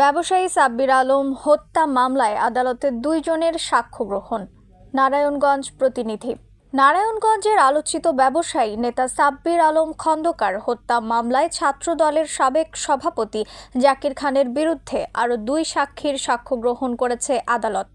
ব্যবসায়ী সাব্বির আলম হত্যা মামলায় আদালতে দুইজনের সাক্ষ্য গ্রহণ। নারায়ণগঞ্জ প্রতিনিধি। নারায়ণগঞ্জের আলোচিত ব্যবসায়ী নেতা সাব্বির আলম খন্দকার হত্যা মামলায় ছাত্রদলের সাবেক সভাপতি জাকির খানের বিরুদ্ধে আরও দুই সাক্ষীর সাক্ষ্য গ্রহণ করেছে আদালত।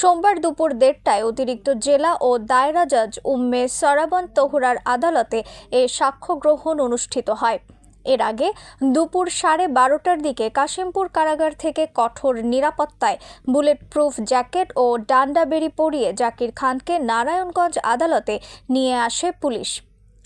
সোমবার দুপুর দেড়টায় অতিরিক্ত জেলা ও দায়রা জজ উম্মে সরাবন তহুরার আদালতে এ সাক্ষ্য গ্রহণ অনুষ্ঠিত হয়। এর আগে দুপুর সাড়ে বারোটার দিকে কাশিমপুর কারাগার থেকে কঠোর নিরাপত্তায় বুলেট প্রুফ জ্যাকেট ও ডান্ডা বেরি পরিয়ে জাকির খানকে নারায়ণগঞ্জ আদালতে নিয়ে আসে পুলিশ।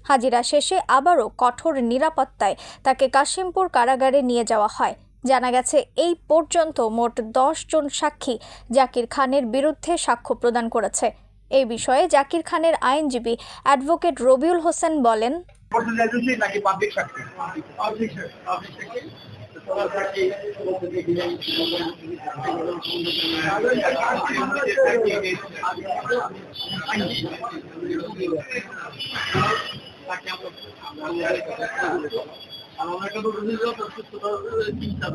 হাজিরা শেষে আবারও কঠোর নিরাপত্তায় তাকে কাশিমপুর কারাগারে নিয়ে যাওয়া হয়। জানা গেছে এই পর্যন্ত মোট দশ জন সাক্ষী জাকির খানের বিরুদ্ধে সাক্ষ্য প্রদান করেছে এই বিষয়ে জাকির খানের আইনজীবী অ্যাডভোকেট রবিউল হোসেন বলেন পাবলিক সাক্ষী পাবলিক পাবলিক সাক্ষী তো তোমার সাক্ষী আমার একটা তো রুজির প্রস্তুত করার চিন্তা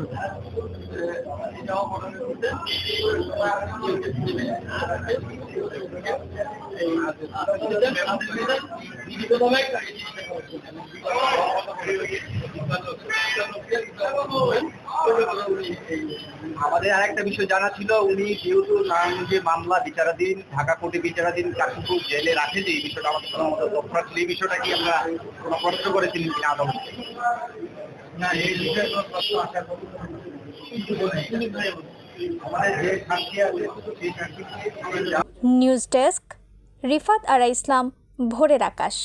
এটাও ঘটনা ঘটে আমাদের আরেকটা বিষয় জানা ছিল উনি যেহেতু নাম যে মামলা বিচারাধীন ঢাকা কোর্টে বিচারাধীন কাশিমপুর জেলে রাখে যে এই বিষয়টা আমাদের কোনো মতো তথ্য ছিল এই বিষয়টা কি আমরা কোনো প্রশ্ন করেছিলেন কিনা আদালতে না এই বিষয়ে কোনো প্রশ্ন আসার আমাদের নিউজ ডেস্ক রিফাত আরা ইসলাম ভোরের আকাশ।